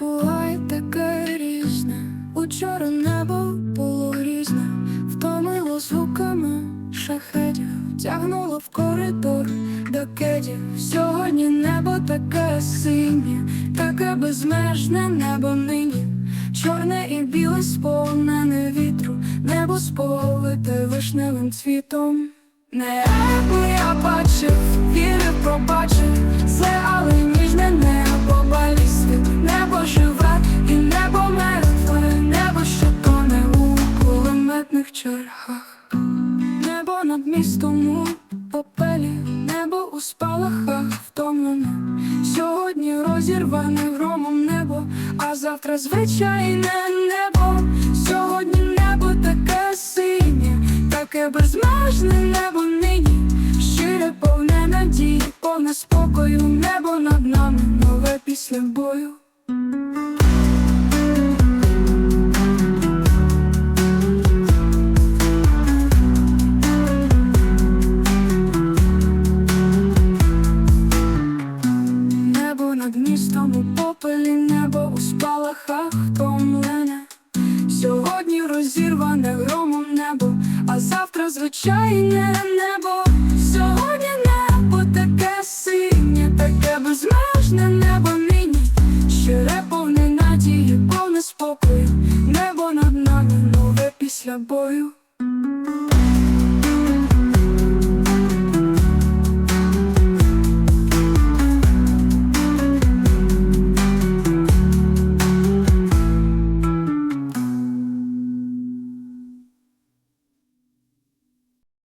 буває таке різне. Учора небо було різне, втомило звуками шахедів, тягнуло в коридор до кедів. Сьогодні небо таке синє, таке безмежне небо нині. Чорне і біле сповнене вітру, небо сповите вишневим цвітом. Небо я бачив, вірив, пробачив, чергах, небо над містом у попелі, небо у спалахах втомлене. Сьогодні розірване громом небо, а завтра звичайне небо. Сьогодні небо таке синє, таке безмежне небо нині. Щире повне надії, повне спокою, небо над нами, нове після бою. чистому попелі небо у спалахах томлене Сьогодні розірване громом небо, а завтра звичайне небо. Сьогодні небо таке синє, таке безмежне небо нині, щире повне надії, повне спокою, небо над нами нове після бою.